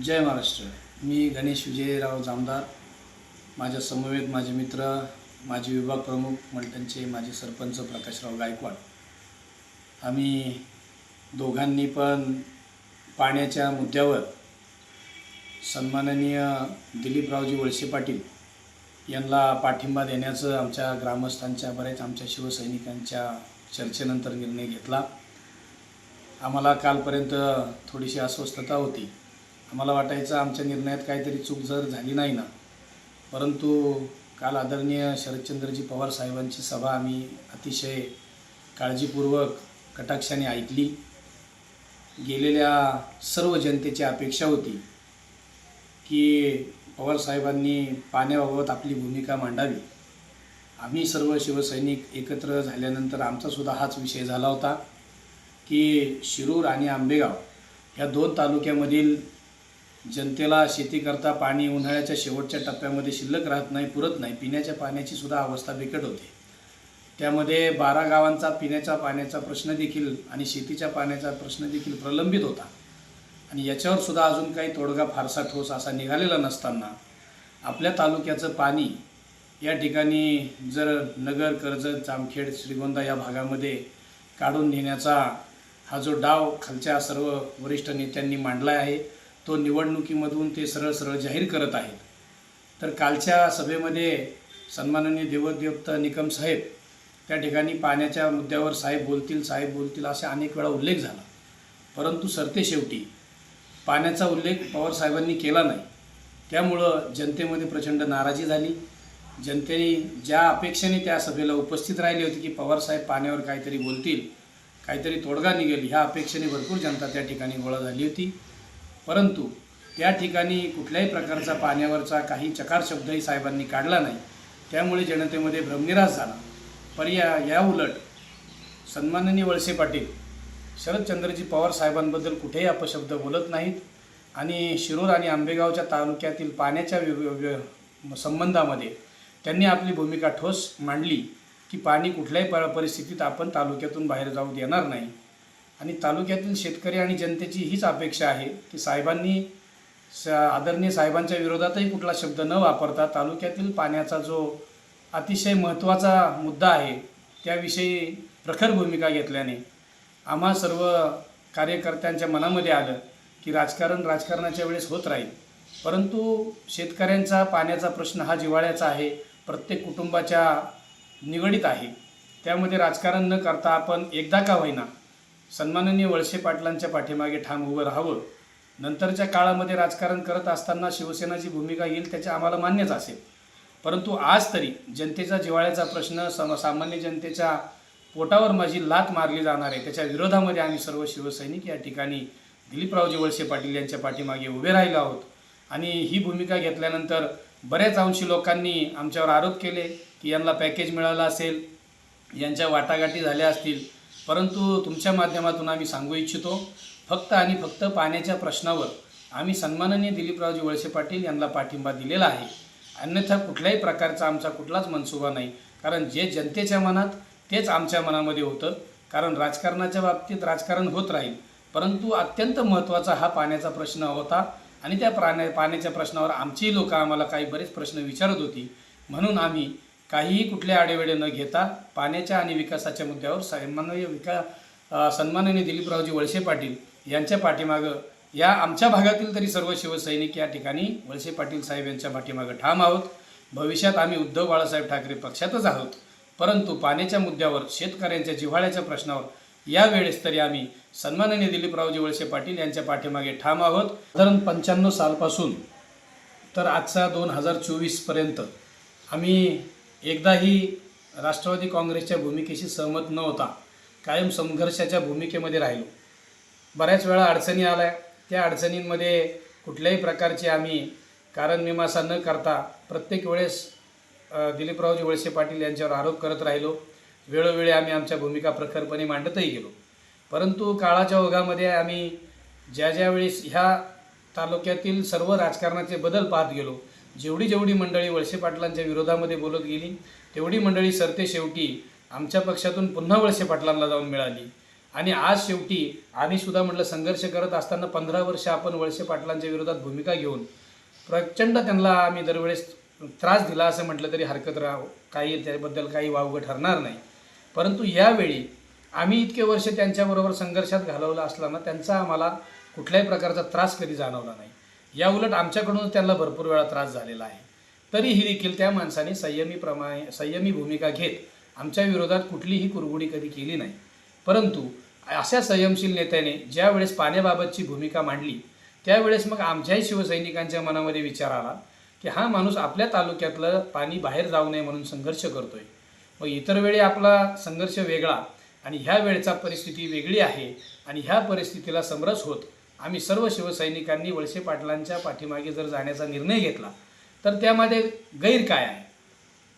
जय महाराष्ट्र. मी गणेश विजयराव जामदार. माझ्या समवेत माझे मित्र माजी विभाग प्रमुख मलटणचे माजी सरपंच प्रकाशराव गायकवाड. आम्ही दोघांनी पण पाण्याच्या मुद्द्यावर सन्माननीय दिलीपरावजी वळसे पाटील यांना पाठिंबा देण्याचं आमच्या ग्रामस्थांच्या बऱ्याच आमच्या शिवसैनिकांच्या चर्चेनंतर निर्णय घेतला. आम्हाला कालपर्यंत थोडीशी अस्वस्थता होती. आम्हाला वाटायचं आमच्या निर्णयात काहीतरी चूक जर झाली नाही ना. परंतु काल आदरणीय शरदचंद्रजी पवार साहेबांची सभा आम्ही अतिशय काळजीपूर्वक कटाक्षाने ऐकली. गेलेल्या सर्व जनतेची अपेक्षा होती की पवार साहेबांनी पाण्याबाबत आपली भूमिका मांडावी. आम्ही सर्व शिवसैनिक एकत्र झाल्यानंतर आमचासुद्धा हाच विषय झाला होता की शिरूर आणि आंबेगाव या दोन तालुक्यामधील जनतेला शेतीकरता पाणी उन्हाळ्याच्या शेवटच्या टप्प्यामध्ये शिल्लक राहत नाही पुरत नाही. पिण्याच्या पाण्याची सुद्धा अवस्था बिकट होते. त्यामध्ये बारा गावांचा पिण्याच्या पाण्याचा प्रश्न देखील आणि शेतीच्या पाण्याचा प्रश्न देखील प्रलंबित होता. आणि याच्यावर सुद्धा अजून काही तोडगा फारसा ठोस असा निघालेला नसताना आपल्या तालुक्याचं पाणी या ठिकाणी जर नगर कर्जत जामखेड श्रीगोंदा या भागामध्ये काढून नेण्याचा हा जो डाव खालच्या सर्व वरिष्ठ नेत्यांनी मांडला आहे तो निवडणुकीमधून ते सरळ सरळ जाहीर करत आहेत. तर कालच्या सभेमध्ये सन्माननीय देवदेवत निकम साहेब त्या ठिकाणी पाण्याच्या मुद्द्यावर साहेब बोलतील साहेब बोलतील असे अनेक वेळा उल्लेख झाला. परंतु सरते शेवटी पाण्याचा उल्लेख पवार साहेबांनी केला नाही. त्यामुळं जनतेमध्ये प्रचंड नाराजी झाली. जनतेने ज्या अपेक्षेने त्या सभेला उपस्थित राहिली होती की पवारसाहेब पाण्यावर काहीतरी बोलतील काहीतरी तोडगा निघेल ह्या अपेक्षेने भरपूर जनता त्या ठिकाणी गोळा झाली होती. परंतु त्या ठिकाणी कुठल्याही प्रकारचा पाण्यावरचा काही चकार शब्दही साहेबांनी काढला नाही. त्यामुळे जनतेमध्ये भ्रमनिराश झाला. पर्याय या उलट. सन्माननीय वळसे पाटील शरदचंद्रजी पवार साहेबांबद्दल कुठेही अपशब्द बोलत नाहीत आणि शिरूर आणि आंबेगावच्या तालुक्यातील पाण्याच्या संबंधामध्ये त्यांनी आपली भूमिका ठोस मांडली की पाणी कुठल्याही प परिस्थितीत आपण तालुक्यातून बाहेर जाऊ देणार नाही. आणि तालुक्यातील शेतकरी आणि जनतेची हीच अपेक्षा आहे की साहेबांनी स आदरणीय साहेबांच्या विरोधातही कुठला शब्द न वापरता तालुक्यातील पाण्याचा जो अतिशय महत्त्वाचा मुद्दा आहे त्याविषयी प्रखर भूमिका घेतल्याने आम्हा सर्व कार्यकर्त्यांच्या मनामध्ये आलं की राजकारण राजकारणाच्या वेळेस होत राहील. परंतु शेतकऱ्यांचा पाण्याचा प्रश्न हा जिव्हाळ्याचा आहे प्रत्येक कुटुंबाच्या निगडीत आहे. त्यामध्ये राजकारण न करता आपण एकदा का होईना सन्माननीय वळसे पाटलांच्या पाठीमागे ठाम उभं राहावं. नंतरच्या काळामध्ये राजकारण करत असताना शिवसेनाची भूमिका येईल त्याच्या आम्हाला मान्यच असेल. परंतु आज तरी जनतेचा जिव्हाळ्याचा प्रश्न सम सामान्य जनतेच्या पोटावर माझी लात मारली जाणार आहे. त्याच्या विरोधामध्ये आम्ही सर्व शिवसैनिक या ठिकाणी दिलीपरावजी वळसे पाटील यांच्या पाठीमागे उभे राहिलो आहोत. आणि ही भूमिका घेतल्यानंतर बऱ्याच अंशी लोकांनी आमच्यावर आरोप केले की यांना पॅकेज मिळालं असेल यांच्या वाटाघाटी झाल्या असतील परंतु तुमच्या माध्यमातून आम्ही सांगू इच्छितो फक्त आणि फक्त पाण्याच्या प्रश्नावर आम्ही सन्माननीय दिलीपरावजी वळसे पाटील यांना पाठिंबा दिलेला आहे. अन्यथा कुठल्याही प्रकारचा आमचा कुठलाच मनसुबा नाही. कारण जे जनतेच्या मनात तेच आमच्या मनामध्ये होतं. कारण राजकारणाच्या बाबतीत राजकारण होत राहील. परंतु अत्यंत महत्त्वाचा हा पाण्याचा प्रश्न होता आणि त्या प्राण्या पाण्याच्या प्रश्नावर आमचीही लोक आम्हाला काही बरेच प्रश्न विचारत होती. म्हणून आम्ही काहीही कुठले आडेवेडे न घेता पाण्याच्या आणि विकासाच्या मुद्द्यावर सन्माननीय विका सन्माननीय दिलीपरावजी वळसे पाटील यांच्या पाठीमागं या आमच्या भागातील तरी सर्व शिवसैनिक या ठिकाणी वळसे पाटील साहेब यांच्या पाठीमागं ठाम आहोत. भविष्यात आम्ही उद्धव बाळासाहेब ठाकरे पक्षातच आहोत. परंतु पाण्याच्या मुद्द्यावर शेतकऱ्यांच्या जिव्हाळ्याच्या प्रश्नावर यावेळेस तरी आम्ही सन्माननीय दिलीपरावजी वळसे पाटील यांच्या पाठीमागे ठाम आहोत. साधारण पंच्याण्णव सालपासून तर आजचा दोन हजार चोवीसपर्यंत आम्ही एकदाही राष्ट्रवादी काँग्रेसच्या भूमिकेशी सहमत न होता कायम संघर्षाच्या भूमिकेमध्ये राहिलो. बऱ्याच वेळा अडचणी आल्या. त्या अडचणींमध्ये कुठल्याही प्रकारची आम्ही कारणमीमांसा न करता प्रत्येक वेळेस दिलीपरावजी वळसे पाटील यांच्यावर आरोप करत राहिलो. वेळोवेळी आम्ही आमच्या भूमिका प्रखरपणे मांडतही गेलो. परंतु काळाच्या ओघामध्ये आम्ही ज्या ज्यावेळेस ह्या तालुक्यातील सर्व राजकारणाचे बदल पाहत गेलो जेवढी जेवढी मंडळी वळसे पाटलांच्या विरोधामध्ये बोलत गेली तेवढी मंडळी सरते शेवटी आमच्या पक्षातून पुन्हा वळसे पाटलांना जाऊन मिळाली. आणि आज शेवटी आम्ही सुद्धा म्हटलं संघर्ष करत असताना पंधरा वर्ष आपण वळसे पाटलांच्या विरोधात भूमिका घेऊन प्रचंड त्यांना आम्ही दरवेळेस त्रास दिला असं म्हटलं तरी हरकत राह काही त्याबद्दल काही वावगं ठरणार नाही. परंतु यावेळी आम्ही इतके वर्ष त्यांच्याबरोबर संघर्षात घालवलं असताना त्यांचा आम्हाला कुठल्याही प्रकारचा त्रास कधी जाणवला नाही. या उलट आमच्याकडून त्यांना भरपूर वेळा त्रास झालेला आहे. तरीही देखील त्या माणसाने संयमी प्रमाणे संयमी भूमिका घेत आमच्या विरोधात कुठलीही कुरगुडी कधी केली नाही. परंतु अशा संयमशील नेत्याने ज्यावेळेस पाण्याबाबतची भूमिका मांडली त्यावेळेस मग आमच्याही शिवसैनिकांच्या मनामध्ये विचार आला की हा माणूस आपल्या तालुक्यातलं पाणी बाहेर जाऊ नये म्हणून संघर्ष करतोय. मग इतर वेळी आपला संघर्ष वेगळा आणि ह्या वेळचा परिस्थिती वेगळी आहे आणि ह्या परिस्थितीला समरस होत आम्ही सर्व शिवसैनिकांनी वळसे पाटलांच्या पाठीमागे जर जाण्याचा निर्णय घेतला तर त्यामध्ये गैर काय आहे?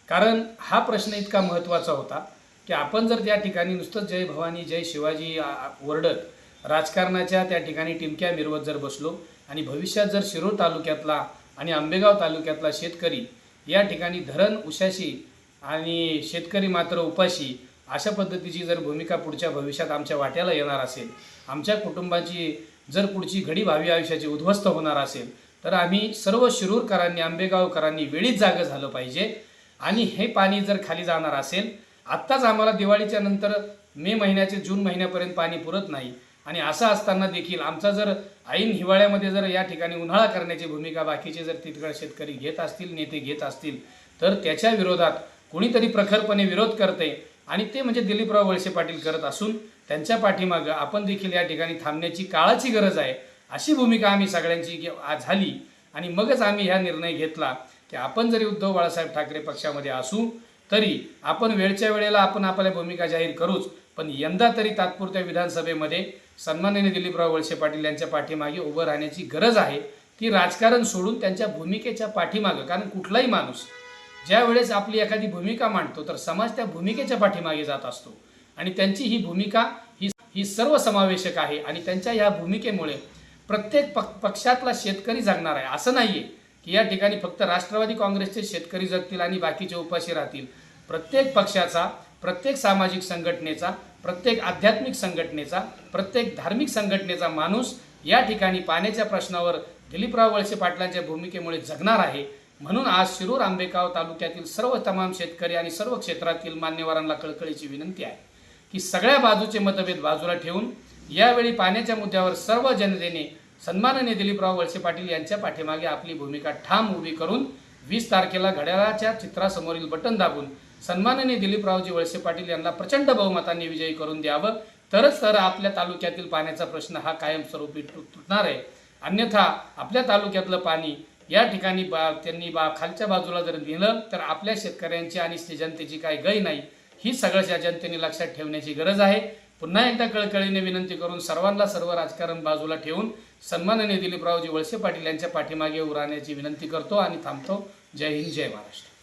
कारण हा प्रश्न इतका महत्त्वाचा होता की आपण जर त्या ठिकाणी नुसतंच जय भवानी जय शिवाजी ओरडत राजकारणाच्या त्या ठिकाणी टिमक्या मिरवत जर बसलो आणि भविष्यात जर शिरोळ तालुक्यातला आणि आंबेगाव तालुक्यातला शेतकरी या ठिकाणी धरण उशाशी आणि शेतकरी मात्र उपाशी अशा पद्धतीची जर भूमिका पुढच्या भविष्यात आमच्या वाट्याला येणार असेल आमच्या कुटुंबाची जर पुढची घडी भावी आयुष्याची उद्ध्वस्त होणार असेल तर आम्ही सर्व शिरूरकरांनी आंबेगावकरांनी वेळीच जागं झालं पाहिजे. आणि हे पाणी जर खाली जाणार असेल आत्ताच आम्हाला दिवाळीच्या नंतर मे महिन्याचे जून महिन्यापर्यंत पाणी पुरत नाही. आणि असं असताना देखील आमचा जर ऐन हिवाळ्यामध्ये जर या ठिकाणी उन्हाळा करण्याची भूमिका बाकीचे जर तिथकडे शेतकरी घेत असतील नेते घेत असतील तर त्याच्या विरोधात कोणीतरी प्रखरपणे विरोध करते. आणि ते म्हणजे दिलीपराव वळसे पाटील करत असून त्यांच्या पाठीमागं आपण देखील या ठिकाणी थांबण्याची काळाची गरज आहे. अशी भूमिका आम्ही सगळ्यांची झाली. आणि मगच आम्ही ह्या निर्णय घेतला की आपण जरी उद्धव बाळासाहेब ठाकरे पक्षामध्ये असू तरी आपण वेळच्या वेळेला आपण आपल्या भूमिका जाहीर करूच. पण यंदा तरी तात्पुरत्या विधानसभेमध्ये सन्माननीय दिलीपराव वळसे पाटील यांच्या पाठीमागे उभं राहण्याची गरज आहे. ती राजकारण सोडून त्यांच्या भूमिकेच्या पाठीमागं कारण कुठलाही माणूस ज्या वेळेस आपली एखादी भूमिका मांडतो तर समाज त्या भूमिकेच्या पाठीमागे जात असतो. आणि त्यांची ही भूमिका ही ही सर्वसमावेशक आहे. आणि त्यांच्या या भूमिकेमुळे प्रत्येक पक पक्षातला शेतकरी जगणार आहे. असं नाहीये की या ठिकाणी फक्त राष्ट्रवादी काँग्रेसचे शेतकरी जगतील आणि बाकीचे उपाशी राहतील. प्रत्येक पक्षाचा प्रत्येक सामाजिक संघटनेचा प्रत्येक आध्यात्मिक संघटनेचा प्रत्येक धार्मिक संघटनेचा माणूस या ठिकाणी पाण्याच्या प्रश्नावर दिलीपराव वळसे पाटलांच्या भूमिकेमुळे जगणार आहे. म्हणून आज शिरूर आंबेगाव तालुक्यातील सर्व तमाम शेतकरी आणि सर्व क्षेत्रातील मान्यवरांना कळकळीची विनंती आहे की सगळ्या बाजूचे मतभेद बाजूला ठेवून यावेळी पाण्याच्या मुद्द्यावर सर्व जनतेने सन्माननीय दिलीपराव वळसे पाटील यांच्या पाठीमागे आपली भूमिका ठाम उभी करून वीस तारखेला घड्याळाच्या चित्रासमोरील बटन दाबून सन्माननीय दिलीपरावजी वळसे पाटील यांना प्रचंड बहुमतांनी विजयी करून द्यावं. तरच तर आपल्या तालुक्यातील पाण्याचा प्रश्न हा कायमस्वरूपी तुटणार आहे. अन्यथा आपल्या तालुक्यातलं पाणी या ठिकाणी बा त्यांनी बा खालच्या बाजूला जर दिलं तर आपल्या शेतकऱ्यांची आणि जनतेची काही गय नाही. ही सगळ्या जनतेने लक्षात ठेवण्याची गरज आहे. पुन्हा एकदा कळकळीने विनंती करून सर्वांना सर्व राजकारण बाजूला ठेवून सन्माननीय दिलीपरावजी वळसे पाटील यांच्या पाठीमागे उराण्याची राहण्याची विनंती करतो आणि थांबतो. जय हिंद जय महाराष्ट्र.